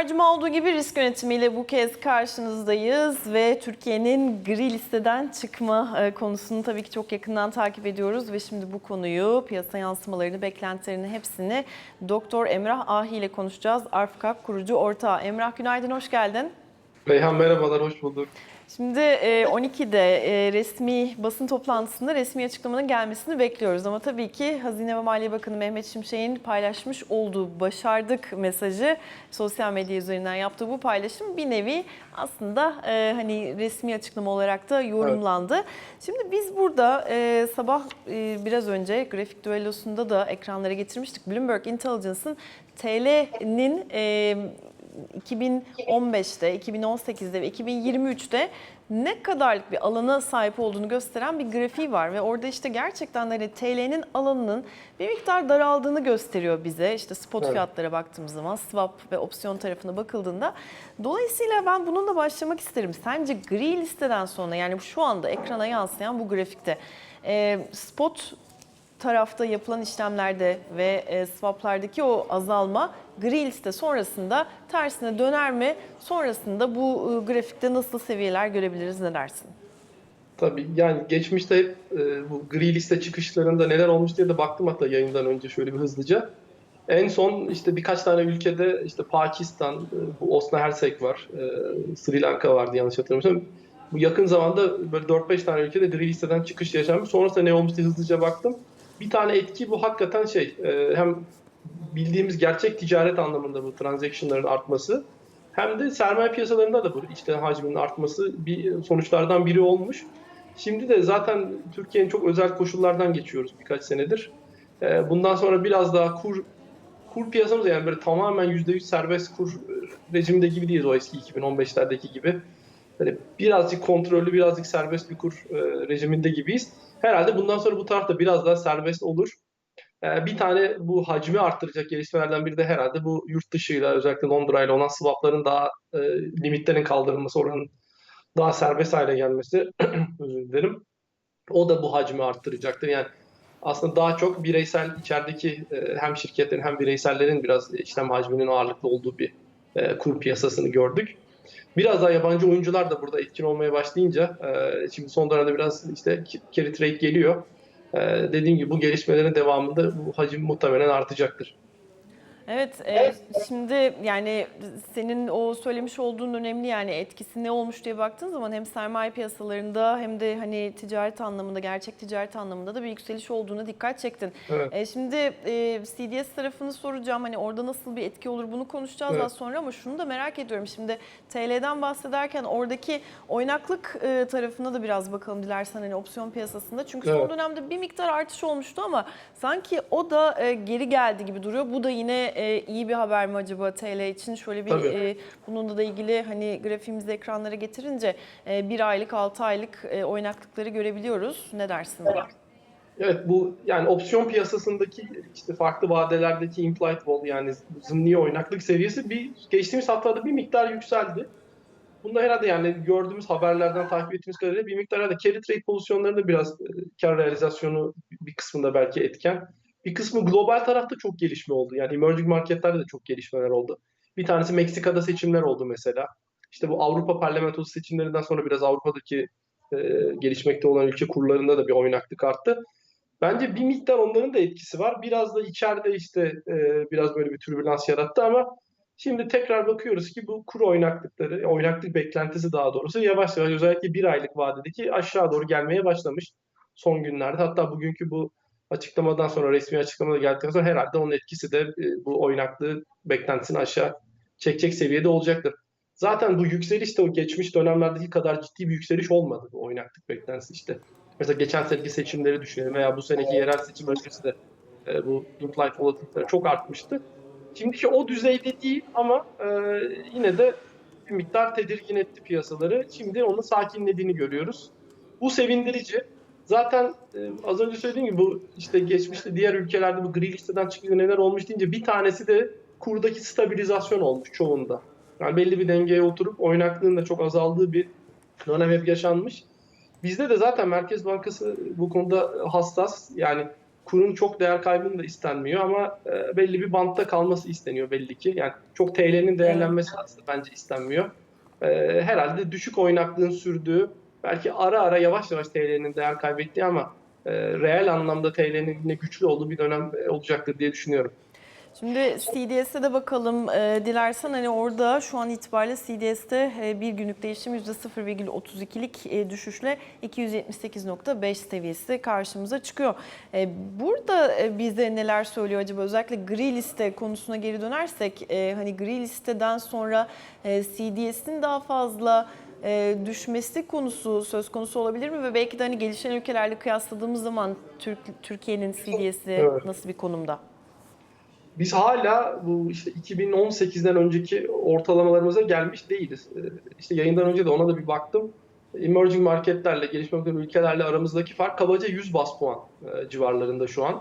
Her cuma olduğu gibi risk yönetimiyle bu kez karşınızdayız ve Türkiye'nin gri listeden çıkma e, konusunu tabii ki çok yakından takip ediyoruz ve şimdi bu konuyu, piyasa yansımalarını, beklentilerini hepsini Doktor Emrah Ahi ile konuşacağız. Arfkak kurucu ortağı. Emrah günaydın, hoş geldin. Reyhan merhabalar, hoş bulduk. Şimdi e, 12'de e, resmi basın toplantısında resmi açıklamanın gelmesini bekliyoruz. Ama tabii ki Hazine ve Maliye Bakanı Mehmet Şimşek'in paylaşmış olduğu başardık mesajı sosyal medya üzerinden yaptığı bu paylaşım bir nevi aslında e, hani resmi açıklama olarak da yorumlandı. Şimdi biz burada e, sabah e, biraz önce grafik düellosunda da ekranlara getirmiştik. Bloomberg Intelligence'ın TL'nin e, 2015'te, 2018'de ve 2023'te ne kadarlık bir alana sahip olduğunu gösteren bir grafiği var ve orada işte gerçekten hani TL'nin alanının bir miktar daraldığını gösteriyor bize. İşte spot Evet. fiyatlara baktığımız zaman swap ve opsiyon tarafına bakıldığında. Dolayısıyla ben bununla başlamak isterim. Sence gri listeden sonra yani şu anda ekrana yansıyan bu grafikte spot tarafta yapılan işlemlerde ve e, swaplardaki o azalma gri liste sonrasında tersine döner mi? Sonrasında bu e, grafikte nasıl seviyeler görebiliriz ne dersin? Tabii yani geçmişte hep bu gri liste çıkışlarında neler olmuş diye de baktım hatta yayından önce şöyle bir hızlıca. En son işte birkaç tane ülkede işte Pakistan, e, bu Osna Hersek var, Sri Lanka vardı yanlış hatırlamıyorsam. Bu yakın zamanda böyle 4-5 tane ülkede gri listeden çıkış yaşanmış. Sonrasında ne olmuş diye hızlıca baktım. Bir tane etki bu hakikaten şey e, hem bildiğimiz gerçek ticaret anlamında bu transaction'ların artması hem de sermaye piyasalarında da bu işte hacminin artması bir sonuçlardan biri olmuş. Şimdi de zaten Türkiye'nin çok özel koşullardan geçiyoruz birkaç senedir. Ee, Bundan sonra biraz daha kur kur piyasamız yani böyle tamamen %100 serbest kur e, rejiminde gibi değiliz o eski 2015'lerdeki gibi. Böyle birazcık kontrollü, birazcık serbest bir kur e, rejiminde gibiyiz. Herhalde bundan sonra bu tarafta biraz daha serbest olur. Ee, Bir tane bu hacmi arttıracak gelişmelerden biri de herhalde bu yurt dışıyla özellikle Londra ile olan swapların daha e, limitlerin kaldırılması, oranın daha serbest hale gelmesi özür dilerim. O da bu hacmi arttıracaktır. Yani aslında daha çok bireysel içerideki e, hem şirketlerin hem bireysellerin biraz işlem hacminin ağırlıklı olduğu bir e, kur piyasasını gördük. Biraz daha yabancı oyuncular da burada etkin olmaya başlayınca e, şimdi son dönemde biraz işte carry trade geliyor. E, dediğim gibi bu gelişmelerin devamında bu hacim muhtemelen artacaktır. Evet, e, şimdi yani senin o söylemiş olduğun önemli yani etkisi ne olmuş diye baktığın zaman hem sermaye piyasalarında hem de hani ticaret anlamında, gerçek ticaret anlamında da bir yükseliş olduğuna dikkat çektin. Evet. E, şimdi e, CDS tarafını soracağım hani orada nasıl bir etki olur bunu konuşacağız Evet. az sonra ama şunu da merak ediyorum. Şimdi TL'den bahsederken oradaki oynaklık e, tarafına da biraz bakalım dilersen hani opsiyon piyasasında. Çünkü son Evet. dönemde bir miktar artış olmuştu ama sanki o da e, geri geldi gibi duruyor. Bu da yine e, iyi bir haber mi acaba TL için? Şöyle bir e, bununla da ilgili hani grafiğimizi ekranlara getirince e, bir aylık, altı aylık e, oynaklıkları görebiliyoruz. Ne dersin? Evet bu yani opsiyon piyasasındaki işte farklı vadelerdeki implied vol yani zımni oynaklık seviyesi bir geçtiğimiz haftada bir miktar yükseldi. Bunda herhalde yani gördüğümüz haberlerden takip ettiğimiz kadarıyla bir miktar herhalde carry trade pozisyonlarında biraz e, kar realizasyonu bir kısmında belki etken. Bir kısmı global tarafta çok gelişme oldu. Yani emerging marketlerde de çok gelişmeler oldu. Bir tanesi Meksika'da seçimler oldu mesela. İşte bu Avrupa parlamentosu seçimlerinden sonra biraz Avrupa'daki e, gelişmekte olan ülke kurlarında da bir oynaklık arttı. Bence bir miktar onların da etkisi var. Biraz da içeride işte e, biraz böyle bir türbülans yarattı ama şimdi tekrar bakıyoruz ki bu kur oynaklıkları, oynaklık beklentisi daha doğrusu yavaş yavaş özellikle bir aylık vadedeki aşağı doğru gelmeye başlamış son günlerde. Hatta bugünkü bu açıklamadan sonra resmi açıklamada geldikten sonra herhalde onun etkisi de e, bu oynaklığı beklentisini aşağı çekecek seviyede olacaktır. Zaten bu yükseliş de o geçmiş dönemlerdeki kadar ciddi bir yükseliş olmadı bu oynaklık beklentisi işte. Mesela geçen seneki seçimleri düşünelim veya bu seneki yerel seçim öncesi de e, bu implied volatility'ler çok artmıştı. Şimdiki o düzeyde değil ama e, yine de bir miktar tedirgin etti piyasaları. Şimdi onun sakinlediğini görüyoruz. Bu sevindirici. Zaten e, az önce söylediğim gibi bu işte geçmişte diğer ülkelerde bu gri listeden çıkınca neler olmuş deyince bir tanesi de kurdaki stabilizasyon olmuş çoğunda. Yani belli bir dengeye oturup oynaklığın da çok azaldığı bir dönem hep yaşanmış. Bizde de zaten Merkez Bankası bu konuda hassas. Yani kurun çok değer kaybının da istenmiyor ama e, belli bir bantta kalması isteniyor belli ki. Yani çok TL'nin değerlenmesi aslında bence istenmiyor. E, herhalde düşük oynaklığın sürdüğü, belki ara ara yavaş yavaş TL'nin değer kaybettiği ama e, reel anlamda TL'nin yine güçlü olduğu bir dönem e, olacaktır diye düşünüyorum. Şimdi CDS'e de bakalım e, dilersen hani orada şu an itibariyle CDS'te e, bir günlük değişim %0,32'lik e, düşüşle 278.5 seviyesi karşımıza çıkıyor. E, burada e, bize neler söylüyor acaba özellikle gri liste konusuna geri dönersek e, hani gri listeden sonra e, CDS'in daha fazla e, düşmesi konusu söz konusu olabilir mi ve belki de hani gelişen ülkelerle kıyasladığımız zaman Türk, Türkiye'nin CDS'i Evet. nasıl bir konumda? Biz hala bu işte 2018'den önceki ortalamalarımıza gelmiş değiliz. Ee, İşte yayından önce de ona da bir baktım. Emerging marketlerle, gelişmekte olan ülkelerle aramızdaki fark kabaca 100 bas puan e, civarlarında şu an.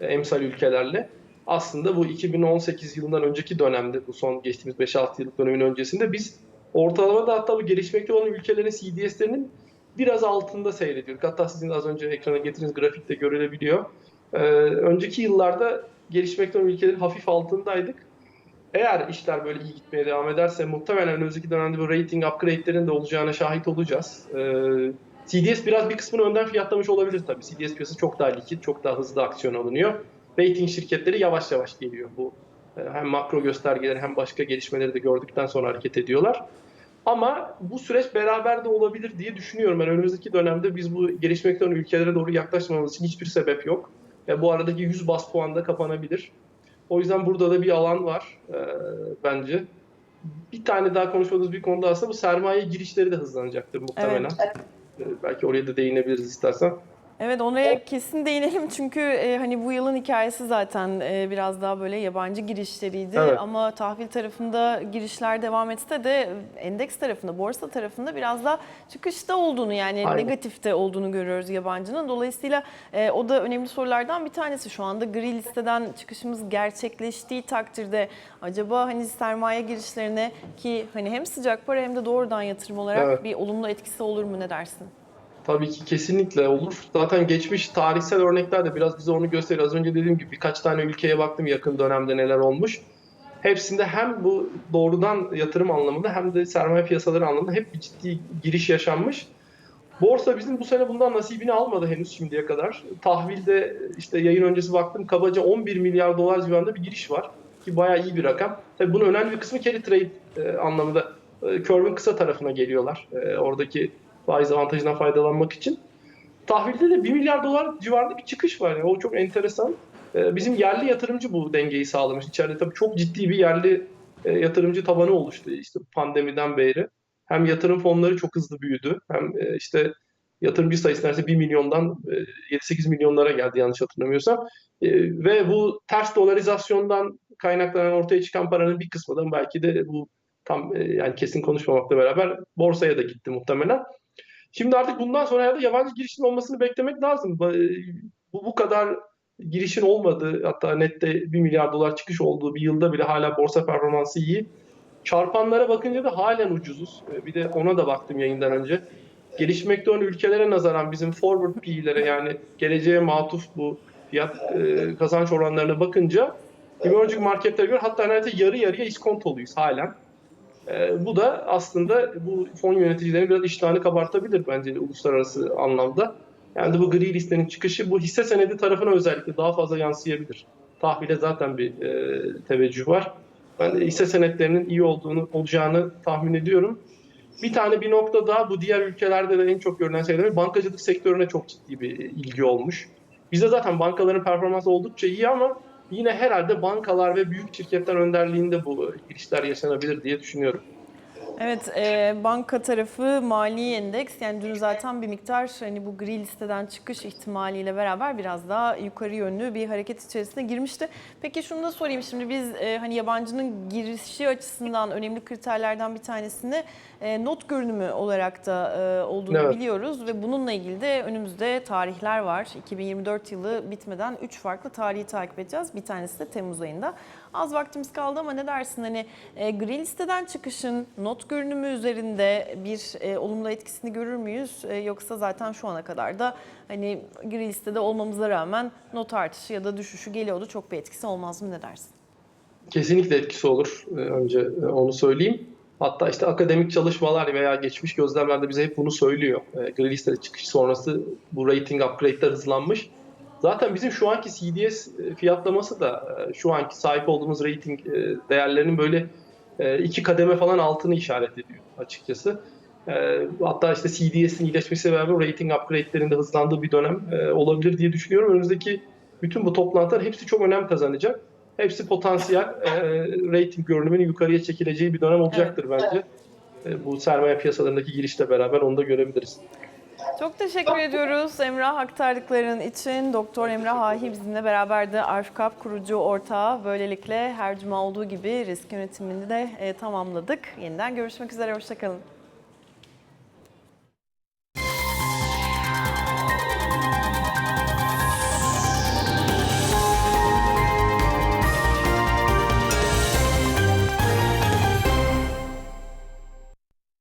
e, Emsal ülkelerle. Aslında bu 2018 yılından önceki dönemde, bu son geçtiğimiz 5-6 yıllık dönemin öncesinde biz ortalamada hatta bu gelişmekte olan ülkelerin CDS'lerinin biraz altında seyrediyorduk. Hatta sizin az önce ekrana getirdiğiniz grafikte görülebiliyor. Ee, önceki yıllarda gelişmekte olan ülkelerin hafif altındaydık. Eğer işler böyle iyi gitmeye devam ederse muhtemelen önümüzdeki dönemde bu rating upgrade'lerin de olacağına şahit olacağız. Ee, CDS biraz bir kısmını önden fiyatlamış olabilir tabii. CDS piyasası çok daha likit, çok daha hızlı aksiyon alınıyor. Rating şirketleri yavaş yavaş geliyor. Bu hem makro göstergeleri hem başka gelişmeleri de gördükten sonra hareket ediyorlar. Ama bu süreç beraber de olabilir diye düşünüyorum. Ben önümüzdeki dönemde biz bu gelişmekte olan ülkelere doğru yaklaşmamız için hiçbir sebep yok. Ve bu aradaki 100 bas puanda kapanabilir. O yüzden burada da bir alan var e, bence. Bir tane daha konuşmadığımız bir konuda aslında bu sermaye girişleri de hızlanacaktır muhtemelen. E, belki oraya da değinebiliriz istersen. Evet oraya kesin değinelim çünkü e, hani bu yılın hikayesi zaten e, biraz daha böyle yabancı girişleriydi Evet. ama tahvil tarafında girişler devam etse de endeks tarafında, borsa tarafında biraz daha çıkışta olduğunu yani Aynen. negatifte olduğunu görüyoruz yabancının. Dolayısıyla e, o da önemli sorulardan bir tanesi. Şu anda gri listeden çıkışımız gerçekleştiği takdirde acaba hani sermaye girişlerine ki hani hem sıcak para hem de doğrudan yatırım olarak Evet. bir olumlu etkisi olur mu ne dersin? Tabii ki kesinlikle olur. Zaten geçmiş tarihsel örnekler de biraz bize onu gösteriyor. Az önce dediğim gibi birkaç tane ülkeye baktım yakın dönemde neler olmuş. Hepsinde hem bu doğrudan yatırım anlamında hem de sermaye piyasaları anlamında hep bir ciddi giriş yaşanmış. Borsa bizim bu sene bundan nasibini almadı henüz şimdiye kadar. Tahvilde işte yayın öncesi baktım kabaca 11 milyar dolar civarında bir giriş var. Ki bayağı iyi bir rakam. Tabii bunun önemli bir kısmı carry trade e, anlamında. E, curve'ın kısa tarafına geliyorlar. E, oradaki faiz avantajından faydalanmak için. Tahvilde de 1 milyar dolar civarında bir çıkış var. Yani o çok enteresan. Ee, Bizim yerli yatırımcı bu dengeyi sağlamış. İçeride tabii çok ciddi bir yerli e, yatırımcı tabanı oluştu işte pandemiden beri. Hem yatırım fonları çok hızlı büyüdü. Hem e, işte yatırımcı sayısı neredeyse 1 milyondan e, 7-8 milyonlara geldi yanlış hatırlamıyorsam. E, Ve bu ters dolarizasyondan kaynaklanan ortaya çıkan paranın bir kısmı da belki de bu tam e, yani kesin konuşmamakla beraber borsaya da gitti muhtemelen. Şimdi artık bundan sonra herhalde yabancı girişin olmasını beklemek lazım. Ba- Bu, bu kadar girişin olmadığı hatta nette 1 milyar dolar çıkış olduğu bir yılda bile hala borsa performansı iyi. Çarpanlara bakınca da halen ucuzuz. Ee, Bir de ona da baktım yayından önce. Gelişmekte olan ülkelere nazaran bizim forward P'lere yani geleceğe matuf bu fiyat e, kazanç oranlarına bakınca emerging marketlere göre hatta neredeyse yarı yarıya iskontoluyuz halen. Ee, bu da aslında bu fon yöneticilerinin biraz iştahını kabartabilir bence uluslararası anlamda. Yani de bu gri listenin çıkışı bu hisse senedi tarafına özellikle daha fazla yansıyabilir. Tahvile zaten bir e, teveccüh var. Ben de hisse senetlerinin iyi olduğunu olacağını tahmin ediyorum. Bir tane bir nokta daha bu diğer ülkelerde de en çok görülen şeyler bankacılık sektörüne çok ciddi bir ilgi olmuş. Bizde zaten bankaların performansı oldukça iyi ama yine herhalde bankalar ve büyük şirketler önderliğinde bu girişler yaşanabilir diye düşünüyorum. Evet, e, banka tarafı mali endeks yani dün zaten bir miktar hani bu gri listeden çıkış ihtimaliyle beraber biraz daha yukarı yönlü bir hareket içerisine girmişti. Peki şunu da sorayım şimdi biz e, hani yabancının girişi açısından önemli kriterlerden bir tanesini e, not görünümü olarak da e, olduğunu Evet. biliyoruz ve bununla ilgili de önümüzde tarihler var. 2024 yılı bitmeden 3 farklı tarihi takip edeceğiz. Bir tanesi de Temmuz ayında. Az vaktimiz kaldı ama ne dersin hani e, gri listeden çıkışın not görünümü üzerinde bir e, olumlu etkisini görür müyüz? E, yoksa zaten şu ana kadar da hani gri listede olmamıza rağmen not artışı ya da düşüşü geliyordu. Çok bir etkisi olmaz mı ne dersin? Kesinlikle etkisi olur. Ee, Önce e, onu söyleyeyim. Hatta işte akademik çalışmalar veya geçmiş gözlemlerde bize hep bunu söylüyor. E, Gri listede çıkış sonrası bu rating upgrade'ler hızlanmış. Zaten bizim şu anki CDS fiyatlaması da e, şu anki sahip olduğumuz rating e, değerlerinin böyle e, iki kademe falan altını işaret ediyor açıkçası. E, Hatta işte CDS'in iyileşmesiyle beraber rating upgrade'lerin de hızlandığı bir dönem e, olabilir diye düşünüyorum. Önümüzdeki bütün bu toplantılar hepsi çok önem kazanacak. Hepsi potansiyel e, rating görünümünün yukarıya çekileceği bir dönem olacaktır bence. E, bu sermaye piyasalarındaki girişle beraber onu da görebiliriz. Çok teşekkür ediyoruz Emrah aktardıkların için. Doktor Emrah Ahi bizimle beraberdi. Arfkap kurucu ortağı. Böylelikle her cuma olduğu gibi risk yönetimini de e, tamamladık. Yeniden görüşmek üzere. Hoşçakalın.